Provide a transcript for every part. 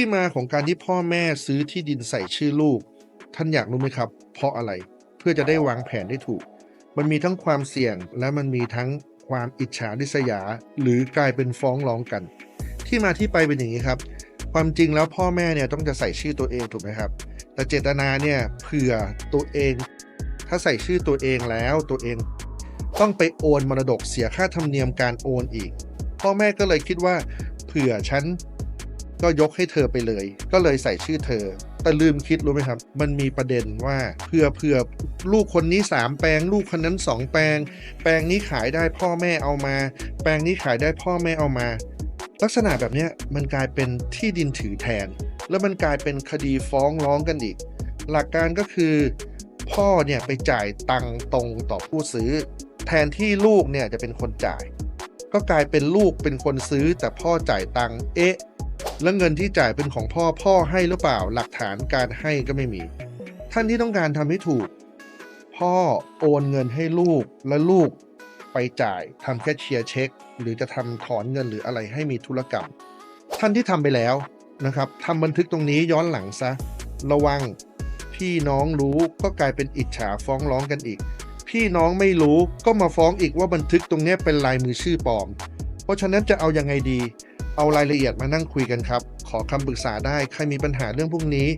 ที่มาของการที่พ่อแม่ซื้อที่ดินใส่ชื่อลูก ท่านอยากรู้ไหมครับ เพราะอะไรเพื่อจะได้วางแผนได้ถูก มันมีทั้งความเสี่ยงและมันมีทั้งความอิจฉาริษยา หรือกลายเป็นฟ้องร้องกัน ที่มาที่ไปเป็นอย่างนี้ครับ ความจริงแล้วพ่อแม่เนี่ยต้องจะใส่ชื่อตัวเองถูกไหมครับ แต่เจตนาเนี่ยเผื่อตัวเอง ถ้าใส่ชื่อตัวเองแล้วตัวเอง ต้องไปโอนมรดกเสียค่าธรรมเนียมการโอนอีก พ่อแม่ก็เลยคิดว่า เผื่อฉัน ก็ยกให้เธอไปเลย ก็เลยใส่ชื่อเธอ แต่ลืมคิดรู้ไหมครับ มันมีประเด็นว่าเผื่อเผื่อลูกคนนี้ 3 แปลง ลูกคนนั้น 2 แปลง แปลงนี้ขายได้พ่อแม่เอามา แปลงนี้ขายได้พ่อแม่เอามา ลักษณะแบบนี้มันกลายเป็นที่ดินถือแทน แล้วมันกลายเป็นคดีฟ้องร้องกันอีก หลักการก็คือ พ่อเนี่ยไปจ่ายตังตรงต่อผู้ซื้อ แทนที่ลูกเนี่ยจะเป็นคนจ่าย ก็กลายเป็นลูกเป็นคนซื้อแต่พ่อจ่ายตังเอ๊ะ แล้วเงินที่จ่ายเป็นของพ่อพ่อให้หรือเปล่าหลักฐานการให้ก็ไม่มี ท่านที่ต้องการทำให้ถูก พ่อโอนเงินให้ลูกและลูกไปจ่ายทำแค่เชียร์เช็ค หรือจะทำถอนเงินหรืออะไรให้มีธุรกรรม ท่านที่ทำไปแล้วนะครับทำบันทึกตรงนี้ย้อนหลังซะ ระวังพี่น้องรู้ก็กลายเป็นอิจฉาฟ้องร้องกันอีก พี่น้องไม่รู้ก็มาฟ้องอีกว่าบันทึกตรงนี้เป็นลายมือชื่อปลอม เพราะฉะนั้นจะเอายังไงดี เอารายละเอียดมานั่งคุยกันครับ ขอคำปรึกษาได้ ใครมีปัญหาเรื่องพวกนี้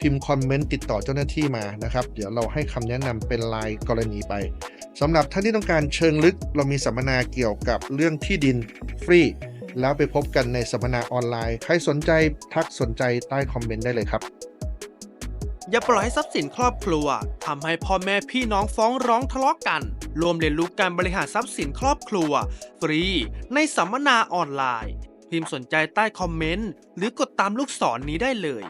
พิมพ์คอมเมนต์ติดต่อเจ้าหน้าที่มานะครับ เดี๋ยวเราให้คำแนะนำเป็นรายกรณีไปสำหรับท่านที่ต้องการเชิงลึก เรามีสัมมนาเกี่ยวกับเรื่องที่ดินฟรี แล้วไปพบกันในสัมมนาออนไลน์ ใครสนใจทักสนใจใต้คอมเมนต์ได้เลยครับอย่าปล่อยให้ทรัพย์สินครอบครัวทำให้พ่อแม่พี่น้องฟ้องร้องทะเลาะกัน รวมเรียนรู้การบริหารทรัพย์สินครอบครัว ฟรี ในสัมมนาออนไลน์ พิมพ์สนใจใต้คอมเมนต์ หรือกดตามลูกศรนนี้ได้เลย